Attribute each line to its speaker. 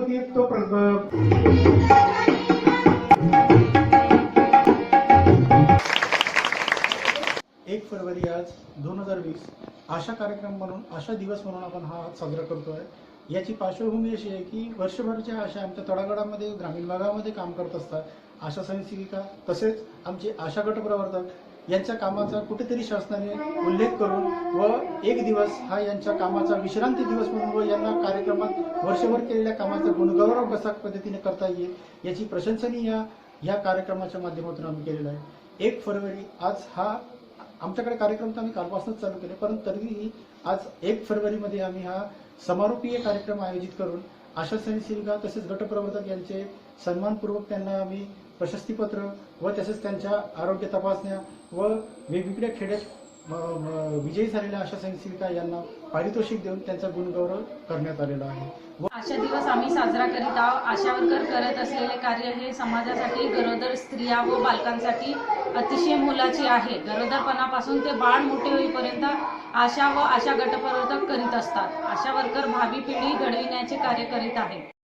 Speaker 1: ती तो एक फरवरी आज दोन हजार वीस. आशा कार्यक्रम म्हणून आशा दिवस म्हणून आपण हा साजरा करतोय. याची पार्श्वभूमी अशी आहे की वर्षभरच्या आशा आमच्या तळागडामध्ये ग्रामीण भागामध्ये काम करत असतात आशा स्वयंसेविका तसेच आमचे आशा गट प्रवर्तक यांच्या कामाचा कुठेतरी शासनाने उल्लेख करून व एक दिवस हा यांच्या कामाचा विश्रांती दिवस म्हणून व यांना कार्यक्रमात वर्षभर केलेल्या कामाचा गुणगौरव कसा पद्धतीने करता येईल याची प्रशंसनीय या कार्यक्रमाच्या माध्यमातून आम्ही केलेला आहे. एक फरवरी आज हा आमच्याकडे कार्यक्रम तर आम्ही कालपासूनच चालू केले परंतु तरीही आज एक फरवरीमध्ये आम्ही हा समारोपीय कार्यक्रम आयोजित करून आशा स्वयंसेविका तसेच गटप्रवर्तक यांचे सन्मानपूर्वक त्यांना आम्ही प्रशस्तीपत्र व तसेच त्यांच्या आरोग्य तपासण्या व वेगवेगळ्या खेड्यात विजयी झालेल्या आशा संसिका यांना पारितोषिक देऊन त्यांचा गुणगौरव करण्यात आलेला आहे.
Speaker 2: आशा दिवस आम्ही साजरा करीत आहोत. आशा वर्कर करत असलेले कार्य हे समाजासाठी गरोदर स्त्रिया व बालकांसाठी अतिशय मोलाचे आहे. गरोदरपणापासून ते बाळ मोठे होईपर्यंत आशा व आशा गटप्रवर्तक करीत असतात. आशा वर्कर भावी पिढी घडविण्याचे कार्य करीत आहेत.